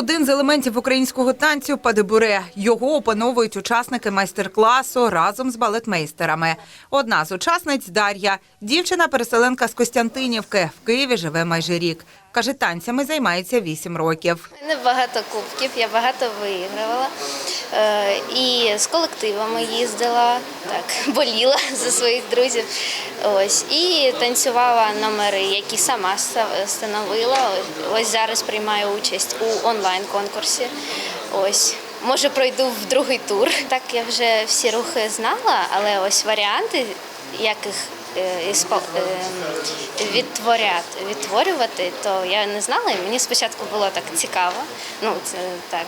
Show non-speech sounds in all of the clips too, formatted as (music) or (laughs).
один з елементів українського танцю падебуре. Його опановують учасники майстер-класу разом з балетмейстерами. Одна з учасниць Дар'я, дівчина-переселенка з Костянтинівки. В Києві живе майже рік. Каже, танцями займається вісім років. Не багато кубків, я багато виігрувала. Е, І з колективами їздила, так, (laughs) боліла за своїх друзів. Ось. І танцювала номери, які сама ста- становила. Ось зараз приймаю участь у онлайн-конкурсі. Ось. Може, пройду в другий тур. Так я вже всі рухи знала, але ось варіанти, як їх е, е, відтворювати, то я не знала, і мені спочатку було так цікаво. Ну, це так.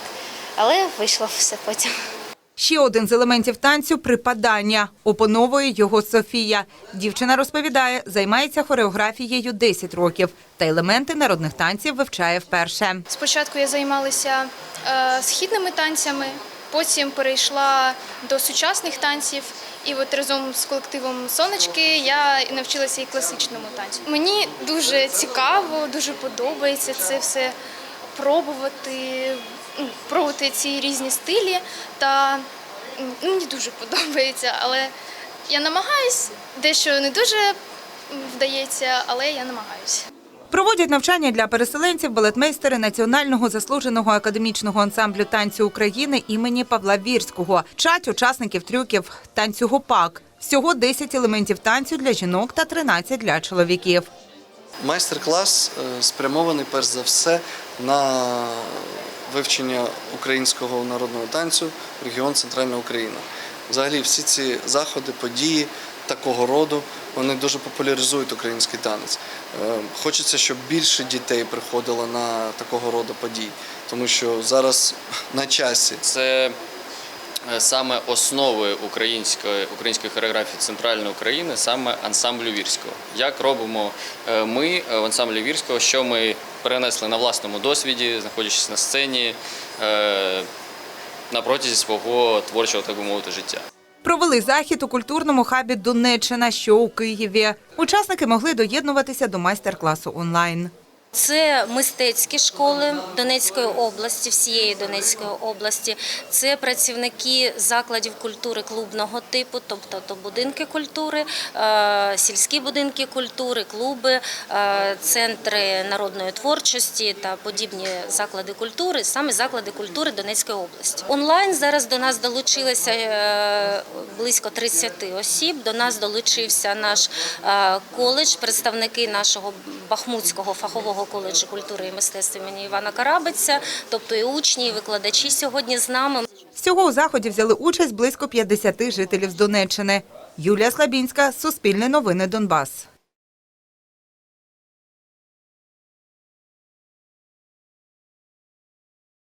Але вийшло все потім. Ще один з елементів танцю припадання. Опановує його Софія. Дівчина розповідає, займається хореографією 10 років та елементи народних танців вивчає вперше. Спочатку я займалася е, східними танцями, потім перейшла до сучасних танців. І от разом з колективом Сонечки я і навчилася і класичному танцю. Мені дуже цікаво, дуже подобається це все пробувати, пробувати ці різні стилі. Та ну, мені дуже (laughs) подобається, але я намагаюсь, дещо не дуже вдається, але я намагаюся. Проводять навчання для переселенців балетмейстери Національного заслуженого академічного ансамблю танцю України імені Павла Вірського. Вчать учасників трюків танцю гопак. Всього 10 елементів танцю для жінок та 13 для чоловіків. Майстер-клас е, спрямований перш за все на вивчення українського народного танцю регіон Центральна Україна. Взагалі, всі ці заходи, події такого роду вони дуже популяризують український танець. Е, Хочеться, щоб більше дітей приходило на такого роду події, тому що зараз (laughs) на часі Це саме основи української, української хореографії центральної України, саме ансамблю вірського. Як робимо е, ми е, в ансамблі вірського, що ми перенесли на власному досвіді, знаходячись на сцені е, на протязі свого творчого, так би мовити, життя. Провели захід у культурному хабі Донеччина, що у Києві. Учасники могли доєднуватися до майстер-класу онлайн. Це мистецькі школи Донецької області, всієї Донецької області. Це працівники закладів культури клубного типу, тобто то будинки культури, е, сільські будинки культури, клуби, е, центри народної творчості та подібні заклади культури, саме заклади культури Донецької області. Онлайн зараз до нас долучилося е, близько 30 осіб. До нас долучився наш е, коледж, представники нашого Бахмутського фахового коледжу культури і мистецтв імені Івана Карабиця, тобто і учні, і викладачі сьогодні з нами. Всього у заході взяли участь близько 50 жителів з Донеччини. Юлія Слабінська, Суспільне новини Донбас.